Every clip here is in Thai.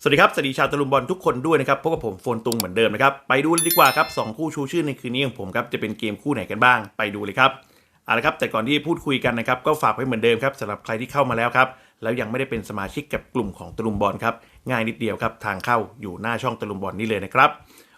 สวัสดีครับ สวัสดีชาวตะลุมบอลทุกคนด้วยนะครับ พบกับผมโฟนตุงเหมือนเดิมนะครับ ไปดูเลยดีกว่าครับสองคู่ชูชื่อในคืนนี้ของผมครับ จะเป็นเกมคู่ไหนกันบ้าง ไปดูเลยครับ เอาละครับ แต่ก่อนที่พูดคุยกันนะครับ ก็ฝากไว้เหมือนเดิมครับสำหรับใครที่เข้ามาแล้วครับ แล้วยังไม่ได้เป็นสมาชิกกับกลุ่มของตะลุมบอลครับ ง่ายนิดเดียวครับ ทางเข้าอยู่หน้าช่องตะลุมบอลนี่เลยนะครับ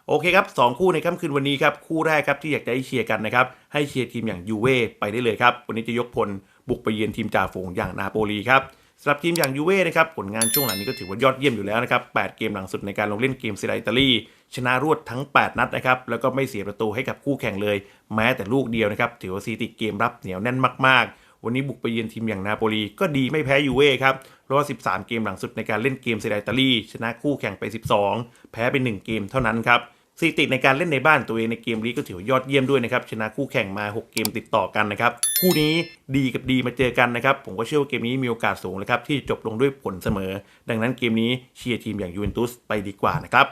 โอเคครับสองคู่ในค่ำคืนวันนี้ครับ คู่แรกครับที่อยากจะให้เชียร์กันนะครับ ให้เชียร์ทีมอย่างยูเว่ไปได้เลยครับ วันนี้จะยกพลบุกไปเยือนทีมจ่าฝูงอย่างนาโปลีครับ สำหรับทีมอย่างยูเว่นะครับผลงานช่วงหลังนี้ก็ถือว่ายอดเยี่ยมอยู่แล้วนะครับ 8 เกมหลังสุดในการลงเล่นเกมซีไดอิตาลีชนะรวดทั้ง 8 นัดนะครับ แล้วก็ไม่เสียประตูให้กับคู่แข่งเลย แม้แต่ลูกเดียวนะครับ ถือว่าซีติเกมรับเหนียวแน่นมากๆ วันนี้บุกไปเยือนทีมอย่างนาโปลีก็ดีไม่แพ้ยูเว่ครับเพราะว่า 13 เกมหลังสุดในการเล่นเกมซีไดอิตาลีชนะคู่แข่งไป 12 แพ้ไป 1 เกมเท่านั้นครับ สถิติในการเล่นในบ้านตัวเองในเกมนี้ก็ถือยอดเยี่ยมด้วยนะครับชนะคู่แข่งมา 6 เกมติดต่อกันนะครับคู่นี้ดีกับดีมาเจอกันนะครับผมก็เชื่อว่าเกมนี้มีโอกาสสูงเลยครับที่จะจบลงด้วยผลเสมอ ดังนั้นเกมนี้เชียร์ทีมอย่างยูเวนตุสไปดีกว่านะครับ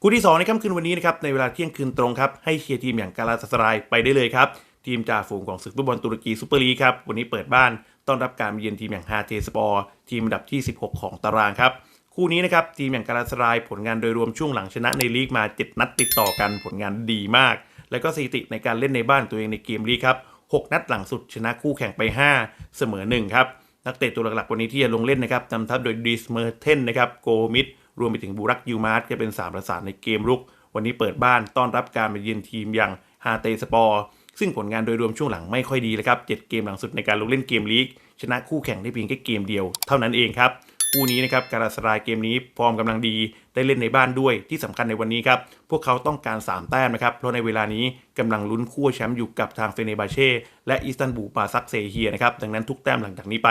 คู่ที่ 2 ในค่ำคืนวันนี้นะครับในเวลาเที่ยงคืนตรงครับให้เชียร์ทีมอย่างกาลาตาสรายไปได้เลยครับทีมจ่าฝูงของศึกฟุตบอลตุรกีซูเปอร์ลีกครับวันนี้เปิดบ้านต้อนรับการเยือนทีมอย่างฮาเทสปอร์ทีมอันดับที่ 16 ของตารางครับ คู่นี้นะครับทีมอย่างกาลาสรายผลงานโดยรวมช่วงหลังชนะในลีกมา 7 นัดติดต่อกันผลงานดีมาก แล้วก็สถิติในการเล่นในบ้านตัวเองในเกมลีกครับ 6 นัดหลังสุดชนะคู่แข่งไป 5 เสมอ 1 ครับ นักเตะตัวหลักๆวันนี้ที่จะลงเล่นนะครับนำทัพโดยดิสเมอร์เทนนะครับโกมิดรวมไปถึงบูรักยูมาร์ตก็เป็น 3 ประสานในเกมรุก วันนี้เปิดบ้านต้อนรับการมาเยือนทีมอย่างฮาเตสปอร์ซึ่งผลงานโดยรวมช่วงหลังไม่ค่อยดีเลยครับ 7 เกมหลังสุดในการลงเล่นเกมลีกชนะคู่แข่งได้เพียงแค่เกมเดียวเท่านั้นเองครับ คู่นี้นะครับการาสรายเกมนี้ฟอร์มกำลังดีได้เล่นในบ้านด้วยที่สำคัญในวันนี้ครับ พวกเขาต้องการ 3 แต้มนะครับ เพราะในเวลานี้กำลังลุ้นคู่แชมป์อยู่กับทางเฟเนบาเช่และอิสตันบูลปาซักเซเฮียนะครับ ดังนั้นทุกแต้มหลังจากนี้ไป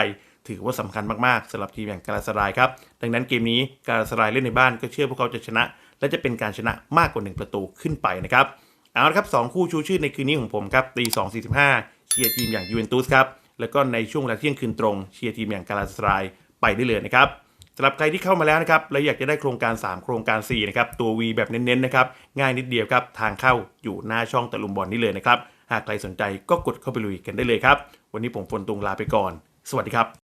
ถือว่าสำคัญมากๆสำหรับทีมอย่างการาสรายครับ ดังนั้นเกมนี้การาสรายเล่นในบ้านก็เชื่อพวกเขาจะชนะ และจะเป็นการชนะมากกว่า 1 ประตูขึ้นไปนะครับเอาละครับสองคู่ชูชื่อในคืนนี้ของผมครับตี2 45เชียร์ทีมอย่างยูเวนตุสครับแล้วก็ในช่วงเวลาเที่ยงคืนตรงเชียร์ทีมอย่างการาสรายไปได้เลยนะครับ สำหรับใครที่เข้ามาแล้วนะครับและอยากจะได้โครงการ 3 โครงการ4นะครับตัว V แบบเน้นๆนะครับง่ายนิดเดียวครับทางเข้าอยู่หน้าช่องตะลุมบอลนี่เลยนะครับหากใครสนใจก็กดเข้าไปลุยกันได้เลยครับ วันนี้ผมฝนตุงลาไปก่อน สวัสดีครับ